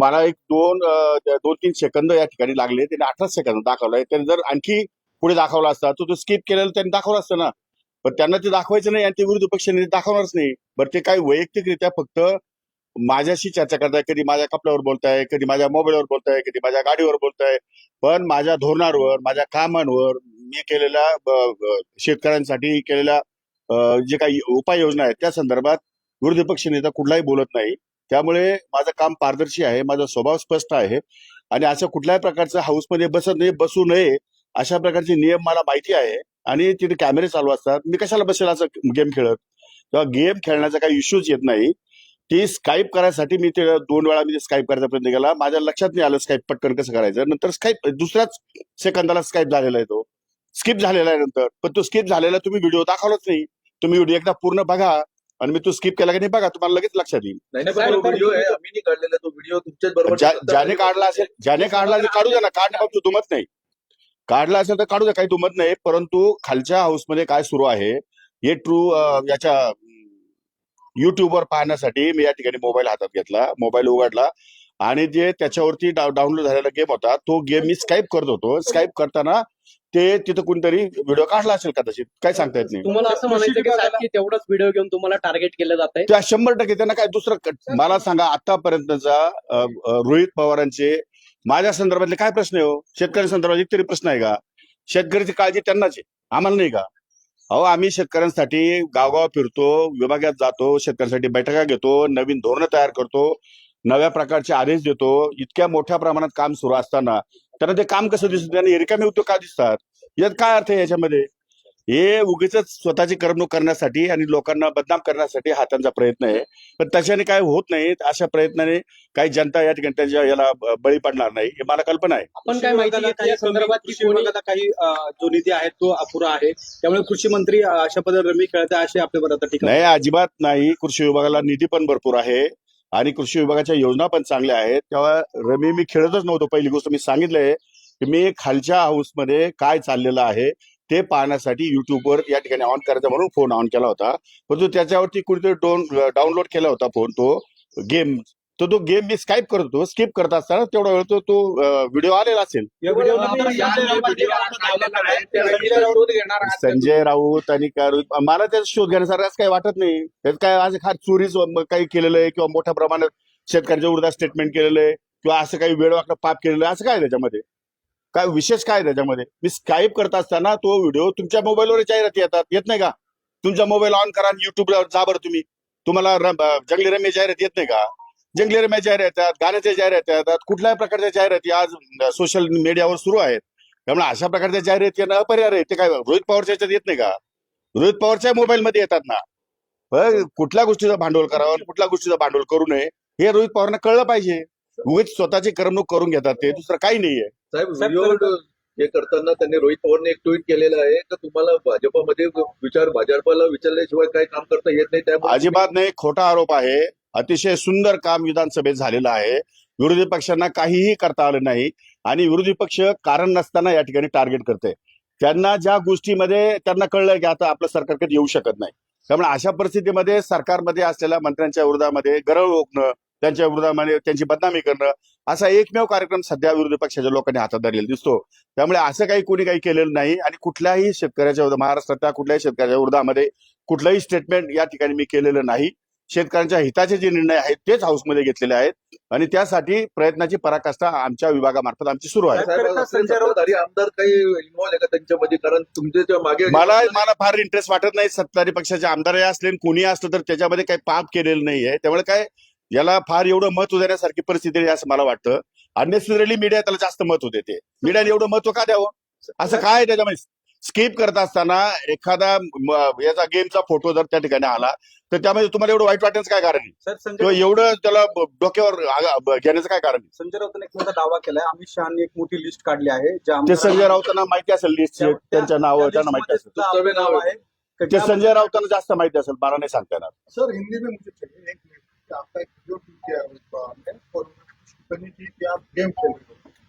मला एक दोन दोन तीन सेकंद या ठिकाणी लागले. त्याने अठरा सेकंद दाखवलाय. त्याने जर आणखी पुढे दाखवला असता तर तो स्किप केलेला त्यांनी दाखवला असतं ना. पण त्यांना ते दाखवायचं नाही आणि ते विरोधी पक्षाने ते दाखवणारच नाही. बरं ते काही वैयक्तिकरित्या फक्त माझ्याशी चर्चा करताय कधी माझ्या कपड्यावर बोलताय कधी माझ्या मोबाईलवर बोलताय कधी माझ्या गाडीवर बोलताय. पण माझ्या धोरणांवर माझ्या कामांवर मी केलेल्या शेतकऱ्यांसाठी केलेल्या जे काही उपाययोजना आहेत त्या संदर्भात विरोधी पक्ष नेता कुठलाही बोलत नाही. त्यामुळे माझं काम पारदर्शी आहे माझा स्वभाव स्पष्ट आहे आणि असं कुठल्याही प्रकारचं हाऊसमध्ये बसत नाही बसू नये अशा प्रकारचे नियम मला माहिती आहे आणि तिथे कॅमेरे चालू असतात. मी कशाला बसेल असं गेम खेळत? किंवा गेम खेळण्याचा काही इश्यूच येत नाही. ती स्काईप करायसाठी मी ते दोन वेळा मी स्काईप करायचा प्रयत्न केला. माझ्या लक्षात नाही आलं स्काईप पटकन कसं करायचं. नंतर स्काईप दुसऱ्याच सेकंदाला स्काईप झालेला आहे तो. स्किप झालेला आहे नंतर. पण तो स्किप झालेला तुम्ही व्हिडिओ दाखवलाच नाही. तुम्ही व्हिडिओ एकदा पूर्ण बघा. आणि मी तो स्किप केला की नाही बघा तुम्हाला लगेच लक्षात येईल. नाही नाही, पण तो व्हिडिओ आहे आम्ही नाही काढलेला तो व्हिडिओ तुमच्याच बरोबर ज्या- ज्याने काढला असेल ज्याने काढला असेल काढू द्या ना काढण्याबाबतीत दुमत नाही. काढला असेल तर काढू द्या काही दुमत नाही परंतु खालच्या हाऊसमध्ये काय सुरू आहे हे ट्रू याच्या युट्यूबवर पाहण्यासाठी मी या ठिकाणी मोबाईल हातात घेतला मोबाईल उघडला आणि जे त्याच्यावरती डाउनलोड झालेला गेम होता तो गेम मी स्काईप करत होतो. स्काईप करताना ते तिथं कोणतरी व्हिडिओ काढला असेल कदाचित. काय सांगता येत नाही. तुम्हाला असं म्हणायचं की तेवढाच व्हिडिओ घेऊन तुम्हाला टार्गेट केलं जात आहे त्या शंभर टक्के त्यांना काय दुसरं क- मला सांगा आतापर्यंतचा रोहित पवारांचे माझ्या संदर्भातले काय प्रश्न आहे हो? शेतकरी संदर्भात एक तरी प्रश्न आहे का? शेतकऱ्याची काळजी त्यांनाच आहे. आम्हाला नाही का? अहो आम्ही शेतकऱ्यांसाठी गावगाव फिरतो विभागात जातो शेतकऱ्यांसाठी बैठका घेतो नवीन धोरणं तयार करतो नव्या प्रकारचे आदेश देतो इतक्या मोठ्या प्रमाणात काम सुरू असताना त्यांना ते काम कसं दिसतं? त्यांना रिकामे उद्योग का दिसतात? यात काय अर्थ आहे याच्यामध्ये? हे उगीच स्वतःची करमणूक करण्यासाठी आणि लोकांना बदनाम करण्यासाठी हा त्यांचा प्रयत्न आहे. पण तशाने काय होत नाही अशा प्रयत्नाने काही जनता या ठिकाणी त्यांच्या याला बळी पडणार नाही हे मला कल्पना आहे. आपण काय माहिती संदर्भात काही जो निधी आहे तो अपुरा आहे. त्यामुळे कृषी मंत्री अशा पद्धतीने रमी खेळत आहे असे टीका नाही अजिबात नाही. कृषी विभागाला निधी पण भरपूर आहे. आणि कृषी विभागाच्या योजना पण चांगल्या आहेत. तेव्हा रमी मी खेळतच नव्हतो. पहिली गोष्ट मी सांगितलंय की मी खालच्या हाऊसमध्ये काय चाललेलं आहे ते पाहण्यासाठी युट्यूबवर या ठिकाणी ऑन करायचा म्हणून फोन ऑन केला होता. परंतु त्याच्यावरती कुठेतरी डोन डाउनलोड केला होता फोन तो. गेम तो तो गेम मी स्काईप करत होतो स्किप करत असताना तेवढा वेळ तो तो व्हिडिओ आलेला असेल. संजय राऊत आणि मला त्याचा शोध घेण्यासारखं असं काही वाटत नाही. त्यात काय आज हा चोरीच काही केलेलं आहे किंवा मोठ्या प्रमाणात शेतकऱ्याच्या विरोधात स्टेटमेंट केलेलं आहे किंवा असं काही वेळवाकडं पाप केलेलं आहे असं काय त्याच्यामध्ये? काय विशेष काय त्याच्यामध्ये? मी स्काईप करत असताना तो व्हिडिओ तुमच्या मोबाईलवर जाहिराती येतात. येत नाही का? तुमचा मोबाईल ऑन करा आणि युट्यूबला जा बरं तुम्ही. तुम्हाला जंगली रम्य जाहिरात येत नाही का? जंगली रम्य जाहिरात येतात गाण्याच्या जाहिराती येतात कुठल्याही प्रकारच्या जाहिराती आज सोशल मीडियावर सुरू आहेत. त्यामुळे अशा प्रकारच्या जाहिराती येणं अपरिहार्य आहे ते काय रोहित पवारच्या याच्यात येत नाही का? रोहित पवारच्या मोबाईलमध्ये येतात ना. पण कुठल्या गोष्टीचं भांडवल करावं आणि कुठल्या गोष्टीचं भांडवल करू नये हे रोहित पवारांना कळलं पाहिजे. उगीच स्वतःची करमणूक करून घेतात ते दुसरं काही नाहीये. साहेब हे करताना त्यांनी रोहित पवारने एक ट्विट केलेलं आहे का तुम्हाला भाजपमध्ये विचार भाजपला विचारल्याशिवाय काही काम करता येत नाही अजिबात नाही खोटा आरोप आहे. अतिशय सुंदर काम विधानसभेत झालेलं आहे. विरोधी पक्षांना काहीही करता आलं नाही आणि विरोधी पक्ष कारण नसताना या ठिकाणी टार्गेट करते त्यांना ज्या गोष्टीमध्ये त्यांना कळलं की आता आपलं सरकार कधी येऊ शकत नाही. त्यामुळे अशा परिस्थितीमध्ये सरकारमध्ये असलेल्या मंत्र्यांच्या विरोधामध्ये गरळ ओकणं त्यांच्या विरोधामध्ये त्यांची बदनामी करणं असा एकमेव कार्यक्रम सध्या विरोधी पक्षाच्या लोकांनी हातात धरलेला दिसतो. त्यामुळे असं काही कोणी काही केलेलं नाही आणि कुठल्याही शेतकऱ्याच्या महाराष्ट्रात महाराष्ट्रातल्या कुठल्याही शेतकऱ्याच्या विरोधामध्ये कुठलंही स्टेटमेंट या ठिकाणी मी केलेलं नाही. शेतकऱ्यांच्या हिताचे जे निर्णय आहेत तेच हाऊसमध्ये घेतलेले आहेत. आणि त्यासाठी प्रयत्नाची पराकाष्ठा आमच्या विभागामार्फत आमची सुरू आहे. आमदार काही कारण मागे मला मला फार इंटरेस्ट वाटत नाही सत्ताधारी पक्षाचे आमदारही असले आणि कोणी असलं तर त्याच्यामध्ये काही पाप केलेलं नाहीये. त्यामुळे काय याला फार एवढं महत्त्व देण्यासारखी परिस्थिती आहे असं मला वाटतं. अननेसेसरली मीडिया त्याला जास्त महत्त्व देते मीडियाने एवढं महत्त्व का द्यावं? असं काय आहे त्याच्यामध्ये? स्किप करत असताना एखादा याचा गेमचा फोटो जर त्या ठिकाणी आला तर त्यामध्ये तुम्हाला एवढं वाईट वाटण्याचं काय कारण किंवा एवढं त्याला डोक्यावर घेण्याचं काय कारण आहे? संजय राऊतांनी एक मोठा दावा केलाय. अमित शहानी एक मोठी लिस्ट काढली आहे ज्या ते संजय राऊतांना माहिती असेल लिस्ट त्या- त्यांच्या नाव त्या त्यांना माहिती असेल. नाव ते ज्या- संजय राऊतांना जास्त माहिती असेल मला नाही सांगता येणार. सर हिंदी में मुझे चाहिए एक मिनट कि आपका एक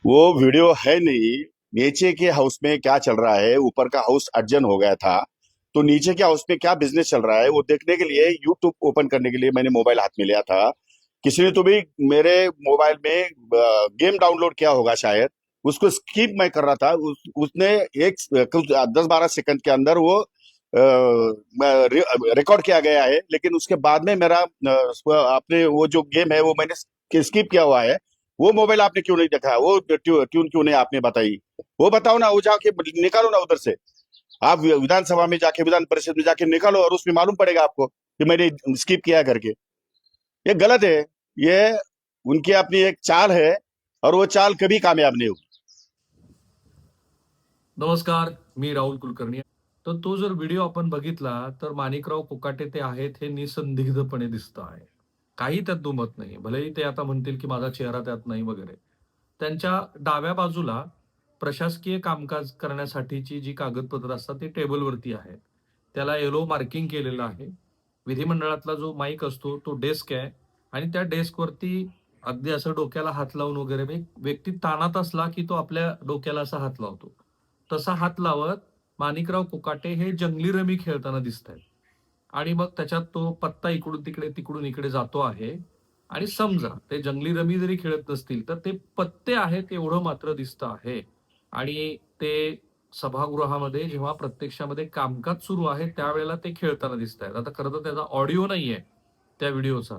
वो वीडियो है नहीं. नीचे के हाउस में क्या चल रहा है? ऊपर का हाउस अर्जन हो गया था। तो नीचे के हाउस में क्या बिज़नेस चल रहा है? वो देखने के लिए यूट्यूब ओपन करने के लिए मैंने मोबाइल हाथ में लिया था। किसी ने तो भी मेरे मोबाइल में गेम डाउनलोड किया होगा शायद। उसको स्किप मैं कर रहा था। उस, उसने एक कुछ दस बारह सेकंड के अंदर वो रिकॉर्ड किया गया है। लेकिन उसके बाद में मेरा अ, आपने वो जो गेम है वो मैंने स्किप किया हुआ है। वो मोबाइल आपने क्यों नहीं देखा? वो ट्यू- ट्यून क्यों नहीं आपने बताई? वो बताओ ना, वो जाके निकालो ना उधर से। आप विधानसभा में जाके, विधान परिषद में जाके निकालो और उसमें मालूम पड़ेगा आपको कि मैंने स्किप किया करके। ये गलत है। ये उनकी अपनी एक चाल है और वो चाल कभी कामयाब नहीं होगी। नमस्कार, मी राहुल कुलकर्णी। तर तो जर व्हिडिओ आपण बघितला, तर माणिकराव कोकाटे ते आहेत हे निसंदिग्धपणे आहे काही त्यात दुमत नाही भलेही ते आता म्हणतील की माझा चेहरा त्यात नाही वगैरे. त्यांच्या डाव्या बाजूला प्रशासकीय कामकाज करण्यासाठीची जी कागदपत्र असतात ती टेबलवरती आहेत. त्याला येलो मार्किंग केलेलं आहे. विधिमंडळातला जो माईक असतो तो डेस्क आहे. आणि त्या डेस्कवरती अगदी असं डोक्याला हात लावून वगैरे म्हणजे मी व्यक्ती ताणात असला की तो आपल्या डोक्याला असा हात लावतो. तसा हात लावत माणिकराव कोकाटे हे जंगली रमी खेळताना दिसत आहेत आणि मग त्याच्यात तो पत्ता इकडून तिकडे तिकडून इकडे जातो आहे. आणि समजा ते जंगली रमी जरी खेळत नसतील तर ते पत्ते आहेत एवढं मात्र दिसतं आहे. आणि ते सभागृहामध्ये जेव्हा प्रत्यक्षामध्ये कामकाज सुरू आहे त्यावेळेला ते खेळताना दिसत आहेत. आता खरं तर त्याचा ऑडिओ नाही आहे त्या व्हिडिओचा.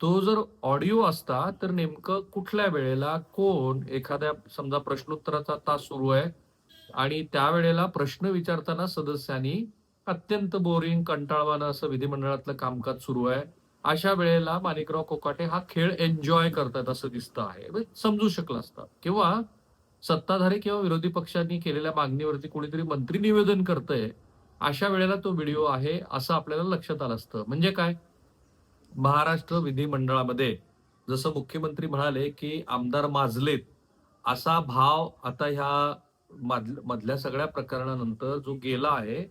तो जर ऑडिओ असता तर नेमकं कुठल्या वेळेला कोण एखाद्या समजा प्रश्नोत्तराचा तास सुरू आहे आणि त्यावेळेला प्रश्न विचारताना सदस्यांनी अत्यंत बोरिंग कंटाळवानं असं विधिमंडळातलं कामकाज सुरू आहे. अशा वेळेला माणिकराव कोकाटे हा खेळ एन्जॉय करतात असं दिसतं आहे. म्हणजे समजू शकलं असतं. किंवा सत्ताधारी किंवा विरोधी पक्षांनी केलेल्या मागणीवरती कोणीतरी मंत्री निवेदन करतंय अशा वेळेला तो व्हिडिओ आहे असं आपल्याला लक्षात आलं असतं. म्हणजे काय? महाराष्ट्र विधिमंडळामध्ये जसं मुख्यमंत्री म्हणाले की आमदार माजलेत असा भाव आता ह्या मधल्या सगळ्या प्रकरणानंतर जो गेला आहे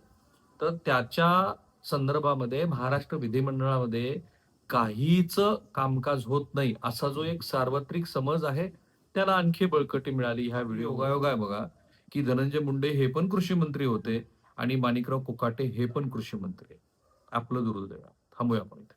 तर त्याच्या संदर्भामध्ये महाराष्ट्र विधिमंडळामध्ये काहीच कामकाज होत नाही असा जो एक सार्वत्रिक समज आहे त्याला आणखी बळकटी मिळाली ह्या व्हिडिओ योगायोग आहे बघा की धनंजय मुंडे हे पण कृषी मंत्री होते आणि माणिकराव कोकाटे हे पण कृषी मंत्री. आपलं दुर्दैव. थांबूया आपण इथे.